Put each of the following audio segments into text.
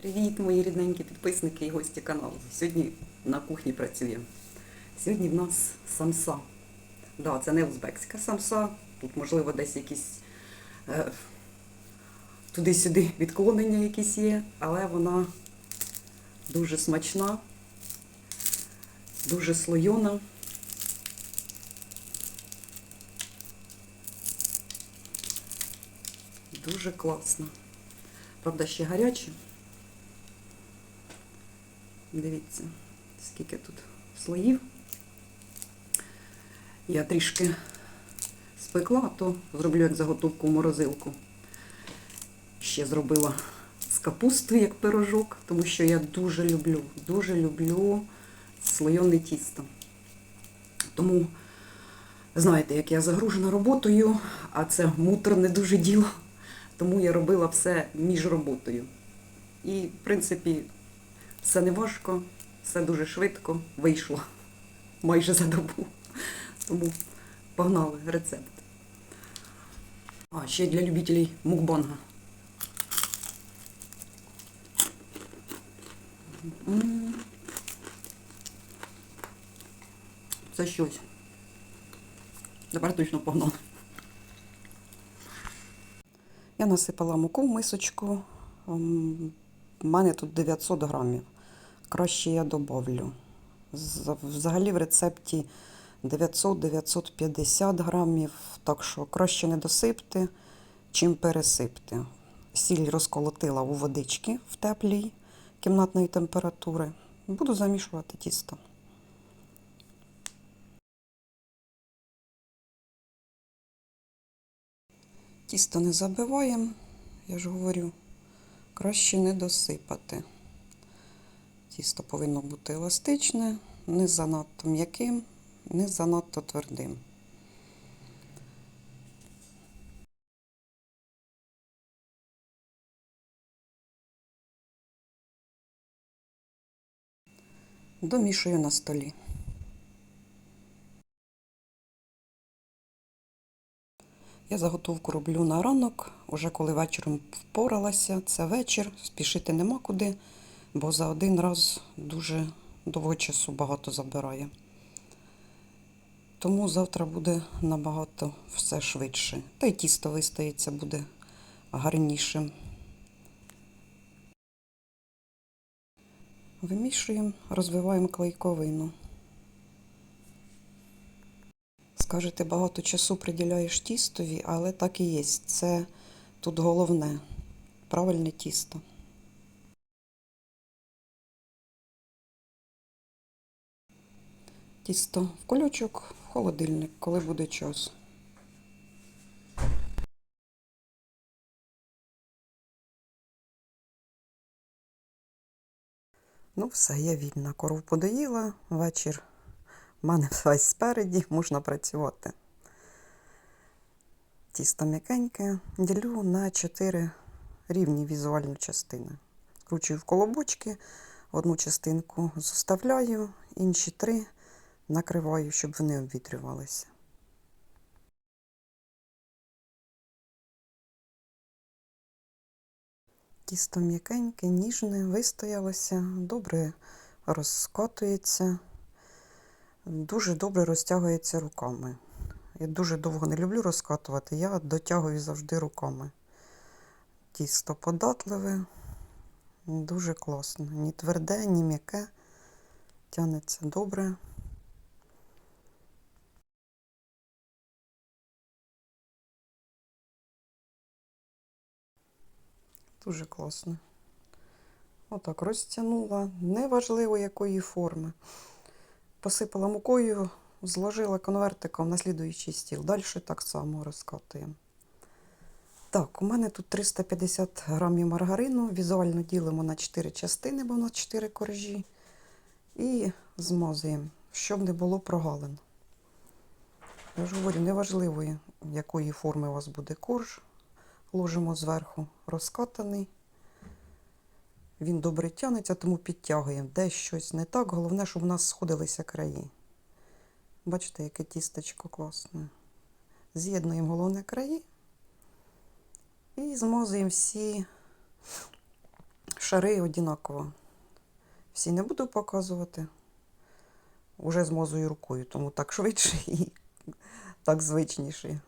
Привіт, мої рідненькі підписники і гості каналу. Сьогодні на кухні працюємо. Сьогодні в нас самса. Да, це не узбекська самса. Тут, можливо, десь якісь е, туди-сюди відклонення якісь є, але вона дуже смачна, дуже слойона. Дуже класно. Правда, ще гаряче. Дивіться, скільки тут слоїв. Я трішки спекла, то зроблю як заготовку в морозилку. Ще зробила з капустою як пирожок, тому що я дуже люблю, дуже люблю слойоне тісто. Тому, знаєте, як я загружена роботою, а це муторне дуже діло. Тому я робила все між роботою. І, в принципі, все не важко, все дуже швидко вийшло майже за добу. Тому погнали рецепт. А, ще для любителів мукбанга. Це щось. Тепер точно погнали. Я насипала муку в мисочку. У мене тут 900 грамів. Краще я добавлю. Взагалі в рецепті 900-950 грамів, так що краще не досипте, чим пересипте. Сіль розколотила у водички в теплій кімнатної температури. Буду замішувати тісто. Тісто не забиваємо, я ж говорю, краще не досипати. Тісто повинно бути еластичне, не занадто м'яким, не занадто твердим. Домішую на столі. Я заготовку роблю на ранок, уже коли вечором впоралася, це вечір, спішити нема куди, бо за один раз дуже довго часу багато забирає. Тому завтра буде набагато все швидше. Та й тісто вистоїться буде гарнішим. Вимішуємо, розвиваємо клейковину. Скажете, багато часу приділяєш тістові, але так і є. Це тут головне правильне тісто. Тісто в кульочок, в холодильник, коли буде час. Ну, все, я вільна. Коров подоїла, вечір в мене весь спереді, можна працювати. Тісто м'якеньке, ділю на 4 рівні візуальні частини. Кручую в колобочки, одну частинку зоставляю, інші три накриваю, щоб вони обвітрювалися. Тісто м'якеньке, ніжне, вистоялося, добре розкотується, дуже добре розтягується руками. Я дуже довго не люблю розкатувати, я дотягую завжди руками. Тісто податливе, дуже класно. Ні тверде, ні м'яке. Тянеться добре. Дуже класно. Отак розтягнула, неважливо якої форми. Посипала мукою, зложила конвертиком на слідуючий стіл. Далі так само розкатуємо. Так, у мене тут 350 грамів маргарину. Візуально ділимо на 4 частини, бо на 4 коржі. І змазуємо, щоб не було прогалин. Я ж говорю, неважливо, якої форми у вас буде корж. Ложимо зверху розкатаний. Він добре тягнеться, тому підтягуємо. Десь щось не так. Головне, щоб у нас сходилися краї. Бачите, яке тістечко класне. З'єднуємо головне краї і змазуємо всі шари однаково. Всі не буду показувати. Уже змазую рукою, тому так швидше і так звичніше.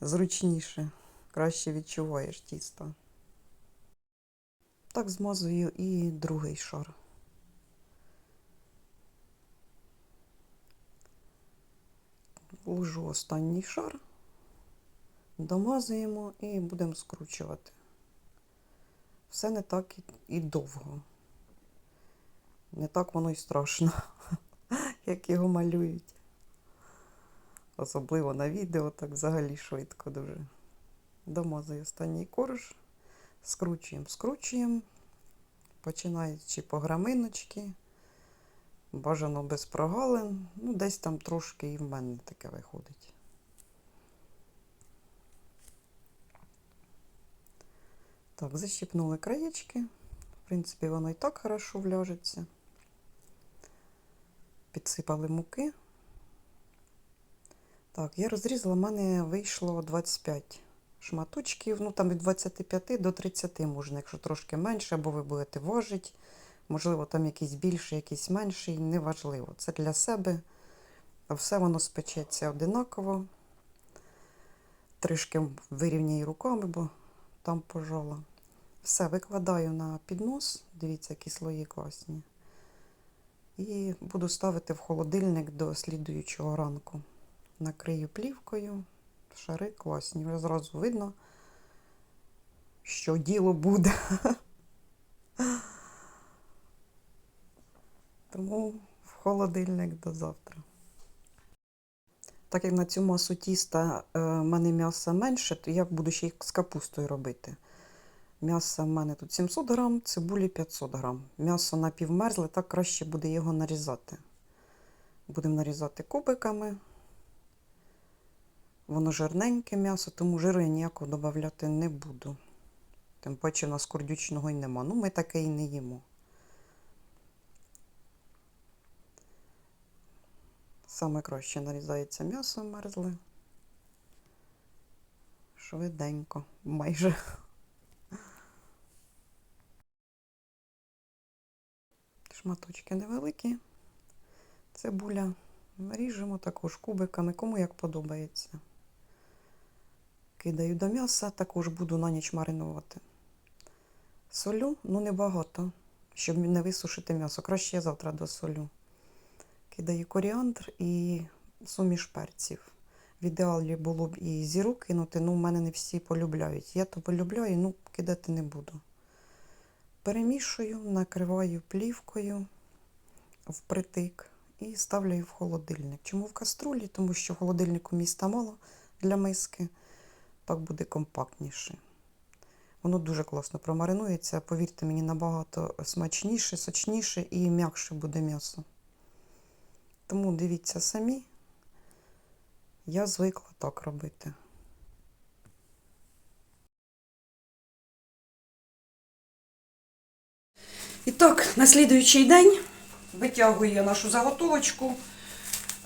Зручніше. Краще відчуваєш тісто. Так змазую і другий шар. Ложу останній шар, домазуємо і будемо скручувати. Все не так і, довго. Не так воно й страшно, як його малюють. Особливо на відео, так взагалі швидко дуже. Домазую останній корж, скручуємо, скручуємо, починаючи по граминочки. Бажано без прогалин. Ну, десь там трошки і в мене таке виходить. Так, защипнули краєчки. В принципі, воно і так хорошо вляжеться. Підсипали муки. Так, я розрізала, в мене вийшло 25 шматочків. Ну, там від 25 до 30 можна, якщо трошки менше, або ви будете важити. Можливо, там якийсь більший, якийсь менший, неважливо. Це для себе. Все воно спечеться одинаково. Трішки вирівняю руками, бо там пожала. Все викладаю на піднос. Дивіться, які слої класні. І буду ставити в холодильник до слідуючого ранку. Накрию плівкою. Шари класні. Вже зразу видно, що діло буде. Тому в холодильник до завтра. Так як на цю масу тіста е, в мене м'яса менше, то я буду ще й з капустою робити. М'яса в мене тут 700 грам, цибулі 500 грам. М'ясо напівмерзле, так краще буде його нарізати. Будемо нарізати кубиками. Воно жирненьке м'ясо, тому жиру я ніякого додати не буду. Тим паче в нас кордючного й нема. Ну, ми таке і не їмо. Саме краще нарізається м'ясо мерзле. Швиденько, майже. Шматочки невеликі. Цибуля ріжемо також кубиками, кому як подобається. Кидаю до м'яса, також буду на ніч маринувати. Солю, ну небагато, щоб не висушити м'ясо. Краще я завтра досолю. Кидаю коріандр і суміш перців. В ідеалі було б і зіру кинути, ну в мене не всі полюбляють. Я то полюбляю, ну кидати не буду. Перемішую, накриваю плівкою впритик і ставлю її в холодильник. Чому в каструлі? Тому що в холодильнику міста мало для миски, так буде компактніше. Воно дуже класно промаринується, повірте мені, набагато смачніше, сочніше і м'якше буде м'ясо. Тому дивіться самі, я звикла так робити. І так, на слідуючий день витягую я нашу заготовочку.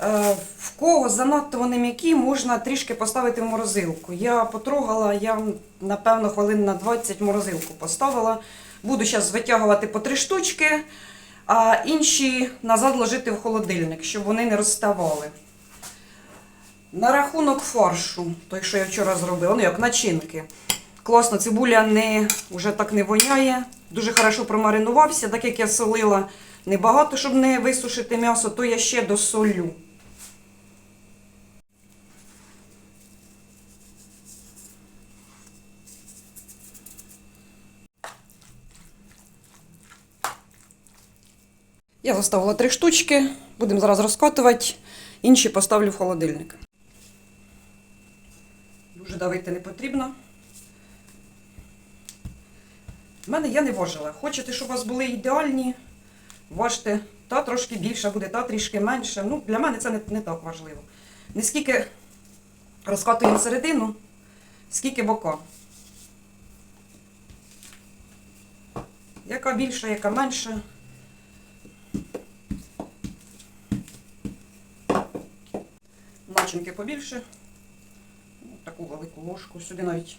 Е, В кого занадто вони м'які, можна трішки поставити морозилку. Я потрогала, я напевно хвилин на 20 морозилку поставила. Буду зараз витягувати по три штучки, а інші назад ложити в холодильник, щоб вони не розставали. На рахунок фаршу, той, що я вчора зробила, ну як начинки. Класно, цибуля не, вже так не воняє. Дуже хорошо промаринувався, так як я солила небагато, щоб не висушити м'ясо, то я ще досолю. Я заставила три штучки, будемо зараз розкатувати, інші поставлю в холодильник. Дуже давити не потрібно. В мене я не важила. Хочете, щоб у вас були ідеальні, важте, та трошки більше буде, та трішки менше. Ну, для мене це не, не так важливо. Не скільки розкатуємо середину, скільки бока. Яка більша, яка менша. Начинки побільше. Таку велику ложку. Сюди навіть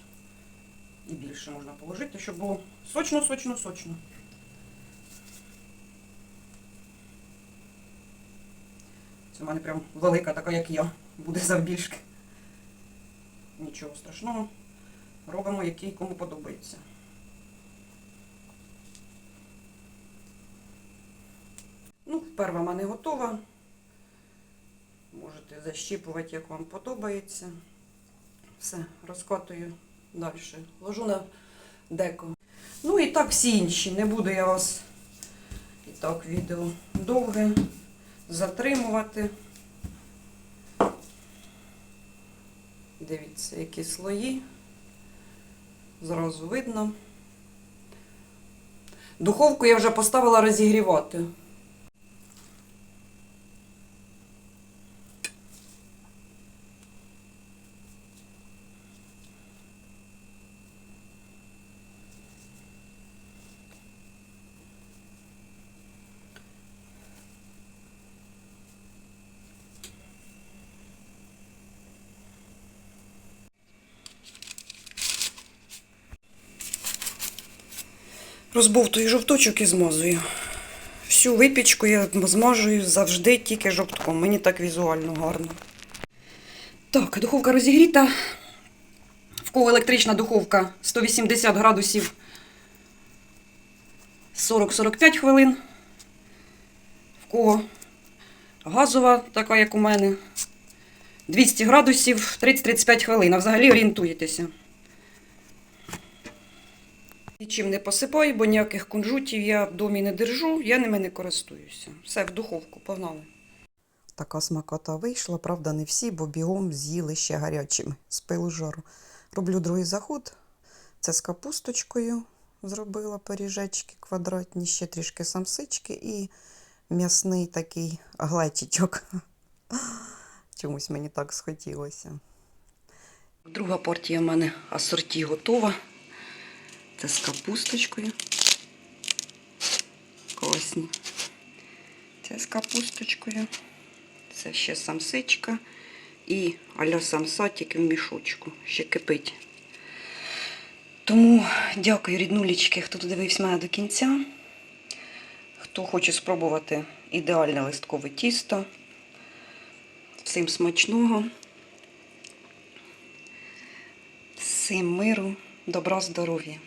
І більше можна положити, щоб було сочно, сочно, сочно. Це в мене прям велика, така як я, буде завбільшки. Нічого страшного. Робимо, який кому подобається. Ну, перва в мене готова. Можете защіпувати, як вам подобається. Все, розкатую далі. Ложу на деко. Ну і так всі інші. Не буду я вас і так відео довге затримувати. Дивіться, які слої. Зразу видно. Духовку я вже поставила розігрівати. Розбовтую жовточок і змазую. Всю випічку я змажую завжди тільки жовтком. Мені так візуально гарно. Так, духовка розігріта. В кого електрична духовка 180 градусів 40-45 хвилин. В кого газова, така як у мене, 200 градусів 30-35 хвилин. А взагалі орієнтуєтеся. Нічим не посипаю, бо ніяких кунжутів я в домі не держу, я ними не користуюся. Все, в духовку, погнали. Така смакота вийшла, правда, не всі, бо бігом з'їли ще гарячими з пилу жару. Роблю другий заход. Це з капусточкою зробила пиріжечки квадратні, ще трішки самсички і м'ясний такий глечичок. Чомусь мені так схотілося. Друга партія в мене асорті готова. Це з капусточкою. Класні. Це з капусточкою. Це ще самсичка. І аля самса тільки в мішочку. Ще кипить. Тому дякую, ріднулічки, хто додивився мене до кінця. Хто хоче спробувати ідеальне листкове тісто. Всім смачного. Всім миру, добра, здоров'я.